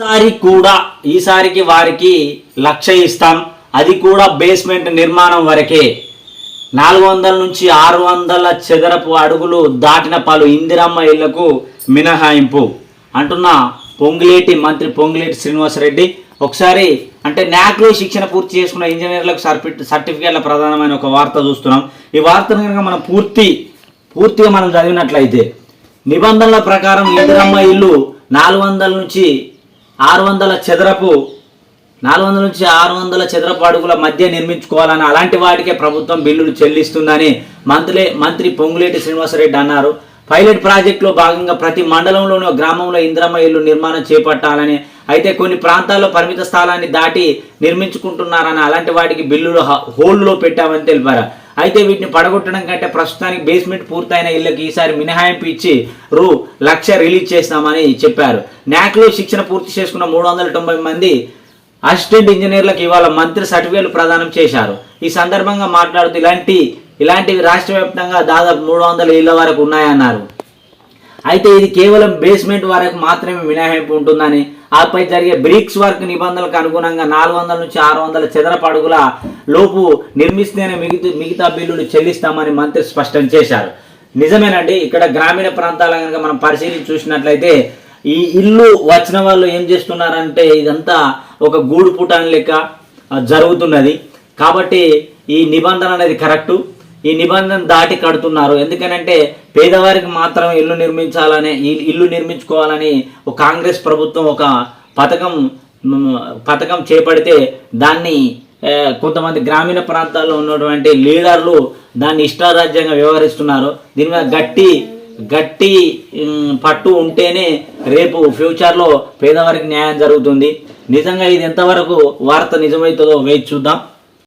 ఈసారి కూడా ఈసారికి వారికి లక్ష ఇస్తాం. అది కూడా బేస్మెంట్ నిర్మాణం వరకే. నాలుగు వందల నుంచి ఆరు వందల చదరపు అడుగులు దాటిన పలు ఇందిరమ్మ ఇళ్ళకు మినహాయింపు. అంటున్న పొంగులేటి మంత్రి పొంగులేటి శ్రీనివాసరెడ్డి ఒకసారి అంటే న్యాక్లో శిక్షణ పూర్తి చేసుకున్న ఇంజనీర్లకు సర్ఫిట్ సర్టిఫికేట్ల ప్రధానమైన ఒక వార్త చూస్తున్నాం. ఈ వార్తను కనుక మనం పూర్తి పూర్తిగా మనం చదివినట్లయితే నిబంధనల ప్రకారం ఇందిరమ్మ ఇల్లు నాలుగు వందల నుంచి ఆరు వందల చదరపు నాలుగు వందల నుంచి ఆరు వందల చదరపు అడుగుల మధ్య నిర్మించుకోవాలని అలాంటి వాటికే ప్రభుత్వం బిల్లులు చెల్లిస్తుందని మంత్రి మంత్రి పొంగులేటి శ్రీనివాసరెడ్డి అన్నారు. పైలట్ ప్రాజెక్టులో భాగంగా ప్రతి మండలంలోని గ్రామంలో ఇంద్రమ్మ ఇల్లు నిర్మాణం చేపట్టాలని అయితే కొన్ని ప్రాంతాల్లో పరిమిత స్థలాన్ని దాటి నిర్మించుకుంటున్నారని అలాంటి వాటికి బిల్లులు హోల్డ్లో పెట్టామని తెలిపారు. అయితే వీటిని పడగొట్టడం కంటే ప్రస్తుతానికి బేస్మెంట్ పూర్తయిన ఇళ్ళకు ఈసారి మినహాయింపు ఇచ్చి రూ లక్ష రిలీజ్ చేస్తామని చెప్పారు. న్యాక్లో శిక్షణ పూర్తి చేసుకున్న మూడు వందల తొంభై మంది అసిస్టెంట్ ఇంజనీర్లకు ఇవాళ మంత్రి సర్టిఫికేట్లు ప్రదానం చేశారు. ఈ సందర్భంగా మాట్లాడుతూ ఇలాంటి ఇలాంటివి రాష్ట్ర వ్యాప్తంగా దాదాపు మూడు వందల ఇళ్ళ వరకు ఉన్నాయన్నారు. అయితే ఇది కేవలం బేస్మెంట్ వరకు మాత్రమే మినహాయింపు ఉంటుందని ఆపై జరిగే బ్రిక్స్ వర్క్ నిబంధనలకు అనుగుణంగా నాలుగు వందల నుంచి ఆరు వందల చదరపడుగుల లోపు నిర్మిస్తేనే మిగతా మిగతా బిల్లులు చెల్లిస్తామని మంత్రి స్పష్టం చేశారు. నిజమేనండి ఇక్కడ గ్రామీణ ప్రాంతాల కనుక మనం పరిశీలించి చూసినట్లయితే ఈ ఇల్లు వచ్చిన వాళ్ళు ఏం చేస్తున్నారంటే ఇదంతా ఒక గూడు పుటాన్ లెక్క జరుగుతున్నది. కాబట్టి ఈ నిబంధన అనేది కరెక్టు. ఈ నిబంధన దాటి కడుతున్నారు. ఎందుకనంటే పేదవారికి మాత్రం ఇల్లు నిర్మించాలని ఇల్లు నిర్మించుకోవాలని ఒక కాంగ్రెస్ ప్రభుత్వం ఒక పథకం పథకం చేపడితే దాన్ని కొంతమంది గ్రామీణ ప్రాంతాల్లో ఉన్నటువంటి లీడర్లు దాన్ని ఇష్టారాజ్యంగా వ్యవహరిస్తున్నారు. దీని మీద గట్టి గట్టి పట్టు ఉంటేనే రేపు ఫ్యూచర్లో పేదవారికి న్యాయం జరుగుతుంది. నిజంగా ఇది ఎంతవరకు వార్త నిజమవుతుందో వేచి చూద్దాం.